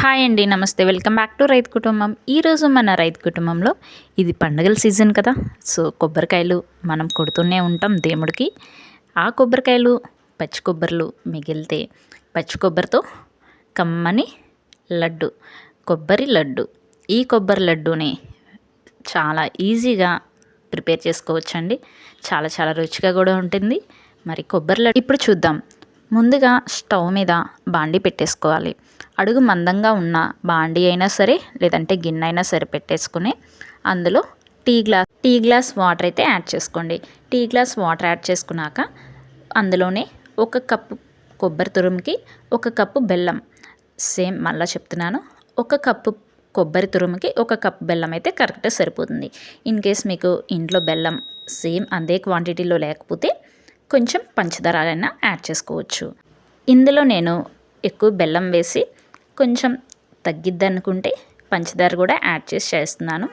Hi అండి నమస్తే. Welcome back to రైతు కుటుంబం. ఈరోజు మన రైతు కుటుంబంలో ఇది పండుగల సీజన్ కదా. సో కొబ్బరికాయలు మనం కొడుతూనే ఉంటాం దేవుడికి. ఆ కొబ్బరికాయలు పచ్చి కొబ్బరిలు మిగిలితే పచ్చి కొబ్బరితో కమ్మని లడ్డు కొబ్బరి లడ్డు. ఈ కొబ్బరి లడ్డూని చాలా ఈజీగా ప్రిపేర్ చేసుకోవచ్చండి. చాలా చాలా రుచిగా కూడా ఉంటుంది. మరి కొబ్బరి లడ్డు ఇప్పుడు చూద్దాం. ముందుగా స్టవ్ మీద బాండి పెట్టేసుకోవాలి. అడుగు మందంగా ఉన్న బాండి అయినా సరే లేదంటే గిన్నె అయినా సరే పెట్టేసుకుని అందులో tea glass tea glass water అయితే యాడ్ చేసుకోండి. టీ గ్లాస్ వాటర్ యాడ్ చేసుకున్నాక అందులోనే ఒక కప్పు కొబ్బరి తురుముకి ఒక కప్పు బెల్లం సేమ్ మళ్ళీ చెప్తున్నాను ఒక కప్పు కొబ్బరి తురుముకి ఒక కప్ బెల్లం అయితే కరెక్ట్గా సరిపోతుంది. ఇన్ కేస్ మీకు ఇంట్లో బెల్లం సేమ్ అదే క్వాంటిటీలో లేకపోతే కొంచెం పంచదార అయినా యాడ్ చేసుకోవచ్చు. ఇందులో నేను ఎక్కువ బెల్లం వేసి కొంచెం తగ్గిద్ది అనుకుంటే పంచదార కూడా యాడ్ చేసి చేస్తున్నాను.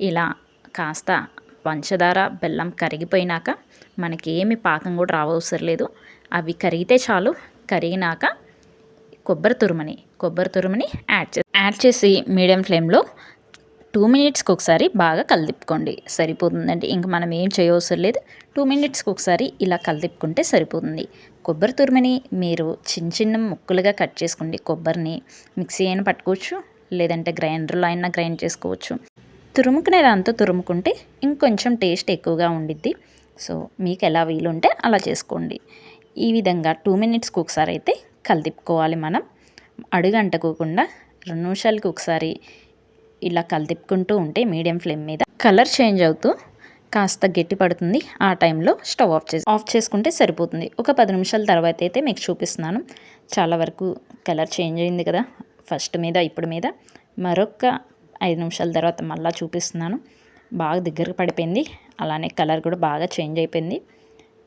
ఇలా కాస్త పంచదార బెల్లం కరిగిపోయినాక మనకి ఏమి పాకం కూడా రావవసరం లేదు. అవి కరిగితే చాలు. కరిగినాక కొబ్బరి తురుమని కొబ్బరి తురుమని యాడ్ చే యాడ్ చేసి మీడియం ఫ్లేమ్లో టూ మినిట్స్కి ఒకసారి బాగా కలిదిప్పుకోండి. సరిపోతుందండి. ఇంక మనం ఏం చేయవసరం లేదు. టూ మినిట్స్కి ఒకసారి ఇలా కలిదిప్పుకుంటే సరిపోతుంది. కొబ్బరి తురుమని మీరు చిన్న చిన్న ముక్కలుగా కట్ చేసుకోండి. కొబ్బరిని మిక్సీ అయినా పట్టుకోవచ్చు. లేదంటే గ్రైండర్లో అయినా గ్రైండ్ చేసుకోవచ్చు. తురుముకునే దాంతో తురుముకుంటే ఇంకొంచెం టేస్ట్ ఎక్కువగా ఉండిద్ది. సో మీకు ఎలా వీలుంటే అలా చేసుకోండి. ఈ విధంగా టూ మినిట్స్కి ఒకసారి అయితే కలిదిప్పుకోవాలి మనం. అడుగంటకోకుండా రెండు నిమిషాలకి ఒకసారి ఇలా కలిపుకుంటూ ఉంటే మీడియం ఫ్లేమ్ మీద కలర్ చేంజ్ అవుతూ కాస్త గట్టి పడుతుంది. ఆ టైంలో స్టవ్ ఆఫ్ చేసి ఆఫ్ చేసుకుంటే సరిపోతుంది. ఒక పది నిమిషాల తర్వాత అయితే మీకు చూపిస్తున్నాను. చాలా వరకు కలర్ చేంజ్ అయింది కదా ఫస్ట్ మీద ఇప్పుడు మీద. మరొక ఐదు నిమిషాల తర్వాత మళ్ళీ చూపిస్తున్నాను. బాగా దగ్గరకు పడిపోయింది. అలానే కలర్ కూడా బాగా చేంజ్ అయిపోయింది.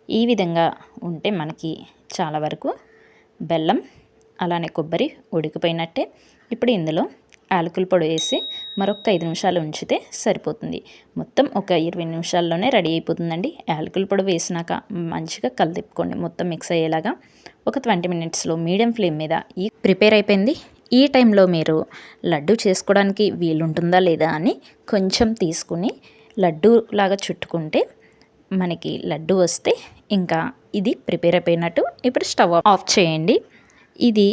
ఈ విధంగా ఉంటే మనకి చాలా వరకు బెల్లం అలానే కొబ్బరి ఉడికిపోయినట్టే. ఇప్పుడు ఇందులో యాలకుల పొడి వేసి మరొక ఐదు నిమిషాలు ఉంచితే సరిపోతుంది. మొత్తం ఒక ఇరవై నిమిషాల్లోనే రెడీ అయిపోతుందండి. యాలకుల పొడి వేసినాక మంచిగా కలిదిప్పుకోండి మొత్తం మిక్స్ అయ్యేలాగా ఒక ట్వంటీ మినిట్స్లో మీడియం ఫ్లేమ్ మీద ఈ ప్రిపేర్ అయిపోయింది. ఈ టైంలో మీరు లడ్డు చేసుకోవడానికి వీలుంటుందా లేదా అని కొంచెం తీసుకుని లడ్డు లాగా చుట్టుకుంటే మనకి లడ్డు వస్తే ఇంకా ఇది ప్రిపేర్ అయిపోయినట్టు. ఇప్పుడు స్టవ్ ఆఫ్ చేయండి. ఇది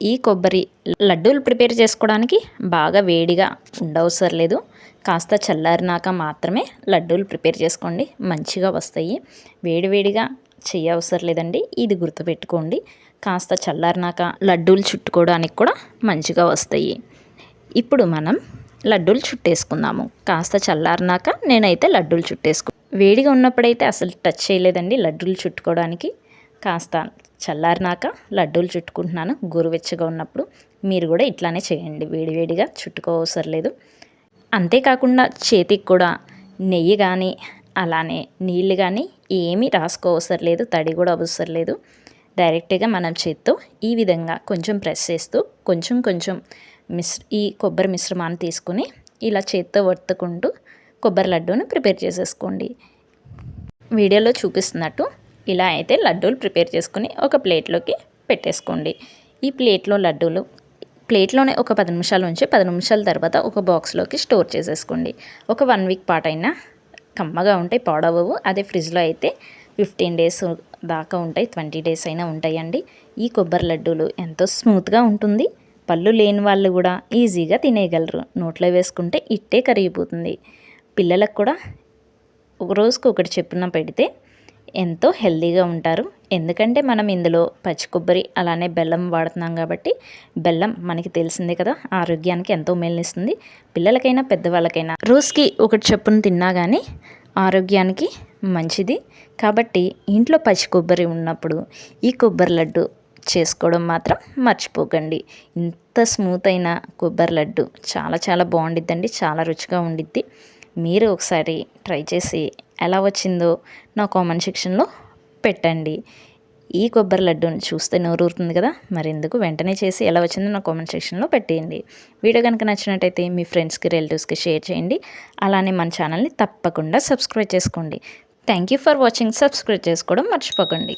ఈ కొబ్బరి లడ్డూలు ప్రిపేర్ చేసుకోవడానికి బాగా వేడిగా ఉండవసరం లేదు. కాస్త చల్లారినాక మాత్రమే లడ్డూలు ప్రిపేర్ చేసుకోండి. మంచిగా వస్తాయి. వేడివేడిగా చేయవసరం లేదండి. ఇది గుర్తుపెట్టుకోండి. కాస్త చల్లారినాక లడ్డూలు చుట్టుకోవడానికి కూడా మంచిగా వస్తాయి. ఇప్పుడు మనం లడ్డూలు చుట్టేసుకుందాము. కాస్త చల్లారినాక నేనైతే లడ్డూలు చుట్టేసుకు వేడిగా ఉన్నప్పుడైతే అసలు టచ్ చేయలేదండి లడ్డూలు చుట్టుకోవడానికి. కాస్త చల్లారినాక లడ్డూలు చుట్టుకుంటున్నాను. గోరువెచ్చగా ఉన్నప్పుడు మీరు కూడా ఇట్లానే చేయండి. వేడివేడిగా చుట్టుకోవసరం లేదు అంతేకాకుండా చేతికి కూడా నెయ్యి కానీ అలానే నీళ్ళు కానీ ఏమీ రాసుకోవసరం లేదు తడి కూడా అవసరం లేదు డైరెక్ట్గా మనం చేత్తో ఈ విధంగా కొంచెం ప్రెస్ చేస్తూ కొంచెం కొంచెం మిస్ ఈ కొబ్బరి మిశ్రమాన్ని తీసుకుని ఇలా చేత్తో వత్తుకుంటూ కొబ్బరి లడ్డూని ప్రిపేర్ చేసేసుకోండి. వీడియోలో చూపిస్తున్నట్టు ఇలా అయితే లడ్డూలు ప్రిపేర్ చేసుకుని ఒక ప్లేట్లోకి పెట్టేసుకోండి. ఈ ప్లేట్లో లడ్డూలు ప్లేట్లోనే ఒక పది నిమిషాలు ఉంచి పది నిమిషాల తర్వాత ఒక బాక్స్లోకి స్టోర్ చేసేసుకోండి. ఒక వన్ వీక్ పాటైనా కమ్మగా ఉంటాయి పాడవవు. అదే ఫ్రిడ్జ్లో అయితే ఫిఫ్టీన్ డేస్ దాకా ఉంటాయి ట్వంటీ డేస్ అయినా ఉంటాయండి. ఈ కొబ్బరి లడ్డూలు ఎంతో స్మూత్గా ఉంటుంది. పళ్ళు లేని వాళ్ళు కూడా ఈజీగా తినేయగలరు. నోట్లో వేసుకుంటే ఇట్టే కరిగిపోతుంది. పిల్లలకు కూడా ఒక రోజుకు ఒకటి చెప్పున పెడితే ఎంతో హెల్తీగా ఉంటారు. ఎందుకంటే మనం ఇందులో పచ్చి కొబ్బరి అలానే బెల్లం వాడుతున్నాం కాబట్టి బెల్లం మనకి తెలిసిందే కదా ఆరోగ్యానికి ఎంతో మేలునిస్తుంది. పిల్లలకైనా పెద్దవాళ్ళకైనా రోజుకి ఒకటి చెప్పును తిన్నా కానీ ఆరోగ్యానికి మంచిది. కాబట్టి ఇంట్లో పచ్చి కొబ్బరి ఉన్నప్పుడు ఈ కొబ్బరి లడ్డు చేసుకోవడం మాత్రం మర్చిపోకండి. ఇంత స్మూత్ అయిన కొబ్బరి లడ్డు చాలా చాలా బాగుండిద్దండి చాలా రుచిగా ఉండిద్ది. మీరు ఒకసారి ట్రై చేసి ఎలా వచ్చిందో నా కామెంట్ సెక్షన్లో పెట్టండి. ఈ కొబ్బరి లడ్డూని చూస్తే నోరూరుతుంది కదా? మరి ఎందుకు వెంటనే చేసి ఎలా వచ్చిందో నా కామెంట్ సెక్షన్లో పెట్టేయండి. వీడియో కనుక నచ్చినట్టయితే మీ ఫ్రెండ్స్కి రిలేటివ్స్కి షేర్ చేయండి. అలానే మన ఛానల్ని తప్పకుండా సబ్స్క్రైబ్ చేసుకోండి. Thank you for watching. Subscribe చేసుకోవడం మర్చిపోకండి.